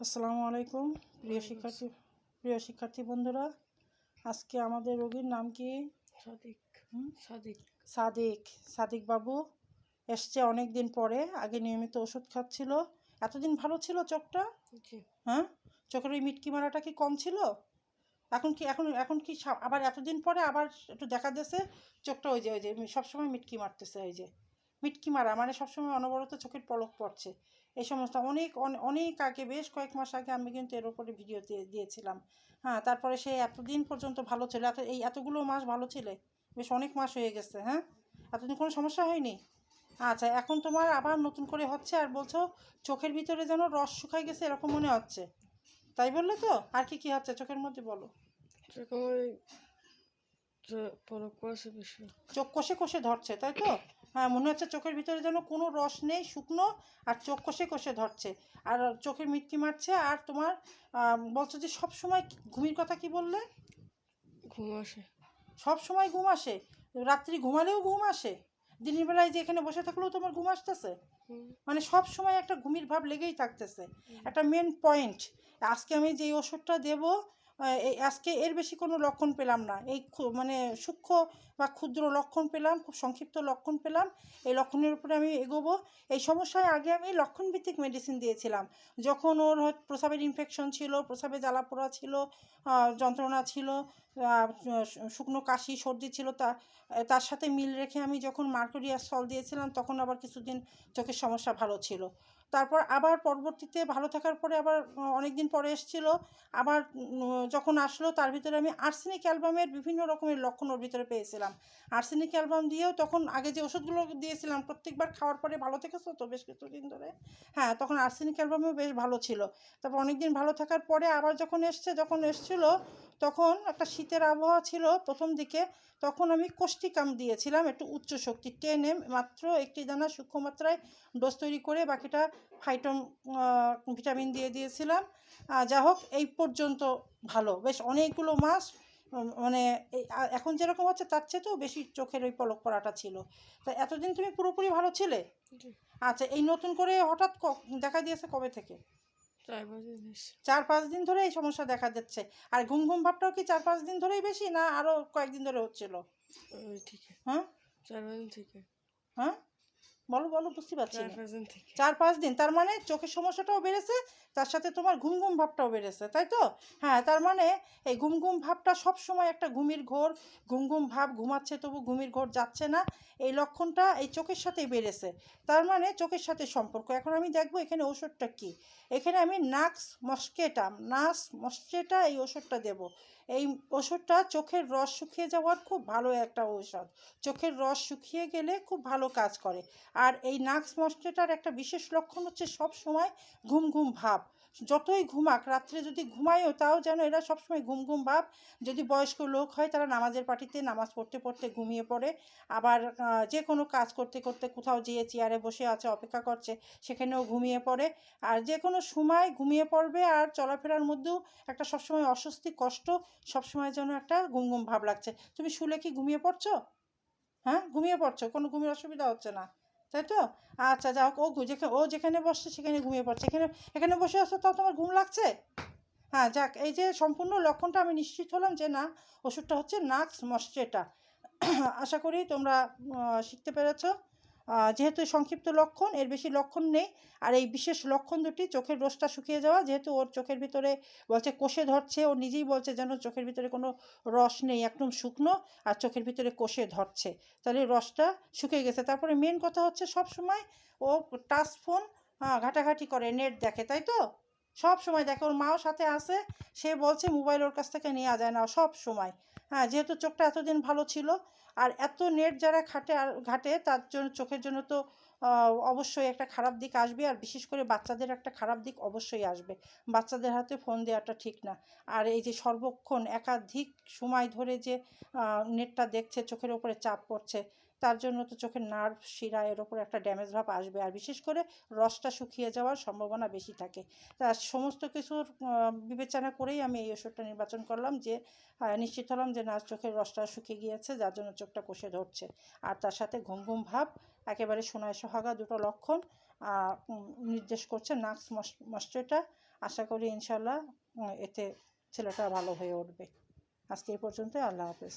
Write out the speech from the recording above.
আসসালামু আলাইকুম প্রিয় শিক্ষার্থী প্রিয় শিক্ষার্থী বন্ধুরা। আজকে আমাদের রোগীর নাম কি? সাদিক? সাদিক। সাদিক। সাদিক বাবু এসছে অনেক দিন পরে আগে নিয়মিত ওষুধ খাচ্ছিল। এতদিন ভালো ছিল চোখটা? হ্যাঁ? চোখের ওই মিটকি মারাটা কি কম ছিল? এখন কি এখন এখন কি আবার এতদিন পরে আবার একটু দেখা দিয়েছে? চোখটা ওই যে ওই যে সবসময় মিটকি মারতেছে ওই যে। মিটকি মারা মানে সবসময় অনবরত চোখের পলক পড়ছে। এই সমস্ত অনেক অনে- অনেক আগে বেশ কয়েক মাস আগে আমি কিন্তু এর উপরে ভিডিও দিয়ে দিয়েছিলাম। হ্যাঁ তারপরে সে এতদিন পর্যন্ত ভালো ছিল। এত এই এতগুলো মাস ভালো ছিলে? বেশ অনেক মাস হয়ে গেছে হ্যাঁ? এতদিন কোনো সমস্যা হয়নি? আচ্ছা এখন তোমার আবার নতুন করে হচ্ছে আর বলছো চোখের ভিতরে যেন রস শুকাই গেছে এরকম মনে হচ্ছে। তাই বললে তো? আর কি কি হচ্ছে? চোখের মধ্যে বলো। চোখ কষে কষে ধরছে তাই তো? হ্যাঁ মনে হচ্ছে চোখের ভিতরে যেন কোনো রস নেই শুকনো আর চোখ কষে কষে ধরছে। আর চোখের মিটকি মারছে আর তোমার বলছো যে সব সময় ঘুমির কথা কি বললে? ঘুম আসে। সব সময় ঘুম আসে? রাত্রি ঘুমালেও ঘুম আসে? দিনের বেলায় যে এখানে বসে থাকলেও তোমার ঘুম আসতেছে? মানে সব সময় একটা ঘুমির ভাব লেগেই থাকতেছে। একটা মেন পয়েন্ট আজকে আমি যেই ওষুধটা দেব আজকে এর বেশি কোনো লক্ষণ পেলাম না। এই মানে সূক্ষ্ম বা ক্ষুদ্র লক্ষণ পেলাম, খুব সংক্ষিপ্ত লক্ষণ পেলাম, এই লক্ষণের উপরে আমি এগোবো। এই সমস্যায় আগে আমি লক্ষণ ভিত্তিক মেডিসিন দিয়েছিলাম। যখন ওর প্রসাবের ইনফেকশন ছিল, প্রসাবে জ্বালা পোড়া ছিল যন্ত্রণা ছিল শুকনো কাশি, সর্দি ছিল, তা, তার সাথে মিল রেখে আমি যখন মার্কুরিয়াস সল দিয়েছিলাম, তখন আবার কিছুদিন চোখের সমস্যা ভালো ছিল। তারপর আবার পরবর্তীতে ভালো থাকার পরে আবার অনেক দিন পরে এসেছিল। আবার যখন আসলো তার ভিতরে আমি আর্সেনিক অ্যালবামের বিভিন্ন রকমের লক্ষণ ওর ভিতরে পেয়েছিলাম। আর্সেনিক অ্যালবাম দিয়েও তখন আগে যে ওষুধগুলো দিয়েছিলাম, প্রত্যেকবার খাওয়ার পরে ভালো থেকেছো তো বেশ কিছুদিন ধরে? হ্যাঁ তখন আর্সেনিক অ্যালবামও বেশ ভালো ছিল। তারপর অনেক দিন ভালো থাকার পরে আবার যখন এসছে, যখন এসছিলো, তখন একটা শীতের আবহাওয়া ছিল প্রথম দিকে, তখন আমি কোষ্টিকাম দিয়েছিলাম একটু উচ্চ শক্তি টেন এম মাত্র একটি দানা সূক্ষ্ম মাত্রায় ডোজ তৈরি করে বাকিটা ফাইটম ভিটামিন দিয়ে দিয়েছিলাম। যা হোক এই পর্যন্ত ভালো। বেশ অনেকগুলো মাস মানে এখন যেরকম হচ্ছে তার চেয়ে তো বেশি চোখের ওই পলক পড়াটা ছিল। তা এতদিন তুমি পুরোপুরি ভালো ছিলে? আচ্ছা এই নতুন করে হঠাৎ দেখা দিয়েছে কবে থেকে? চার পাঁচ দিন ধরে এই সমস্যা দেখা যাচ্ছে আর ঘুম ঘুম ভাবটাও কি চার পাঁচ দিন ধরেই বেশি না আরও কয়েকদিন ধরে হচ্ছিল? হ্যাঁ? চার পাঁচ দিন থেকে। হ্যাঁ? বলো বলো বুঝতে পারছি চার পাঁচ দিন চার পাঁচ দিন তার মানে চোখের সমস্যাটাও বেড়েছে তার সাথে তোমার ঘুম ঘুম ভাবটাও বেড়েছে তাই তো? হ্যাঁ তার মানে এই ঘুম ঘুম ভাবটা সব সময় একটা ঘুমির ঘোর ঘুম ঘুম ভাব ঘুমাচ্ছে তবু ঘুমির ঘোর যাচ্ছে না এই লক্ষণটা এই চোখের সাথেই বেড়েছে। তার মানে চোখের সাথে সম্পর্ক। এখন আমি দেখব এখানে ওষুধটা কি। এখানে আমি নাক্স মস্কেটা নাস মস্কেটা এই ওষুধটা দেব। এই ওষুধটা চোখের রস শুকিয়ে যাওয়ার খুব ভালো একটা ঔষধ। চোখের রস শুকিয়ে গেলে খুব ভালো কাজ করে। আর এই নাক্স মস্টেটার একটা বিশেষ লক্ষণ হচ্ছে সব সময় ঘুম ঘুম ভাব। যতই ঘুমাক, রাত্রে যদি ঘুমায়ও তাও যেন এরা সবসময় ঘুম ঘুম ভাব। যদি বয়স্ক লোক হয়, তারা নামাজের পার্টিতে নামাজ পড়তে পড়তে ঘুমিয়ে পড়ে। আবার যে কোনো কাজ করতে করতে কোথাও যেয়ে চেয়ারে বসে আছে, অপেক্ষা করছে, সেখানেও ঘুমিয়ে পড়ে। আর যে কোনো সময় ঘুমিয়ে পড়বে আর চলাফেরার মধ্যেও একটা সবসময় অস্বস্তি, কষ্ট সবসময় যেন একটা ঘুম ঘুম ভাব লাগছে। তুমি শুলে কি ঘুমিয়ে পড়ছো? হ্যাঁ ঘুমিয়ে পড়ছো? কোনো ঘুমের অসুবিধা হচ্ছে না? তাই তো? আচ্ছা যাও ও যেখানে ও যেখানে বসছে সেখানে ঘুমিয়ে পড়ছে। এখানে এখানে বসে আছো, তাও তোমার ঘুম লাগছে? হ্যাঁ যাক, এই যে সম্পূর্ণ লক্ষণটা আমি নিশ্চিত হলাম যে না, ওষুধটা হচ্ছে নাক্স মস্ট্রেটা আশা করি তোমরা শিখতে পেরেছ। যেহেতু সংক্ষিপ্ত লক্ষণ, এর বেশি লক্ষণ নেই। আর এই বিশেষ লক্ষণ দুটি, চোখের রোষটা শুকিয়ে যাওয়া, যেহেতু ওর চোখের ভিতরে বলছে কষে ধরছে, ও নিজেই বলছে যেন চোখের ভিতরে কোনো রস নেই, একদম শুকনো, আর চোখের ভিতরে কষে ধরছে। তাহলে রসটা শুকিয়ে গেছে। তারপরে মেন কথা হচ্ছে সব সময় ও টাচ ফোন ঘাটাঘাটি করে নেট দেখে, তাই তো? সব সময় দেখে। ওর মাও সাথে আছে, সে বলছে মোবাইল ওর কাছ থেকে নেওয়া যায় না, সব সময়। হ্যাঁ যেহেতু চোখটা এতদিন ভালো ছিল, আর এত নেট যারা খাটে আর ঘাটে, তার জন্য, চোখের জন্য তো অবশ্যই একটা খারাপ দিক আসবে। আর বিশেষ করে বাচ্চাদের একটা খারাপ দিক অবশ্যই আসবে। বাচ্চাদের হাতে ফোন দেওয়াটা ঠিক না। আর এই যে সর্বক্ষণ একাধিক সময় ধরে যে নেটটা দেখছে, চোখের ওপরে চাপ পড়ছে, তার জন্য তো চোখের নার্ভ শিরা এর ওপরে একটা ড্যামেজ ভাব আসবে। আর বিশেষ করে রসটা শুকিয়ে যাওয়ার সম্ভাবনা বেশি থাকে। তা সমস্ত কিছুর বিবেচনা করেই আমি এই ওষুধটা নির্বাচন করলাম যে নিশ্চিত হলাম যে না, চোখের রসটা শুকিয়ে গিয়েছে, যার জন্য চোখটা কষে ধরছে। আর তার সাথে ঘুম ঘুম ভাব একেবারে সোনায় সোহাগা দুটো লক্ষণ নির্দেশ করছে নাক্স মশ্চয়টা আশা করি ইনশাল্লাহ এতে ছেলেটা ভালো হয়ে উঠবে। আজকে এই পর্যন্ত আল্লাহ হাফেজ।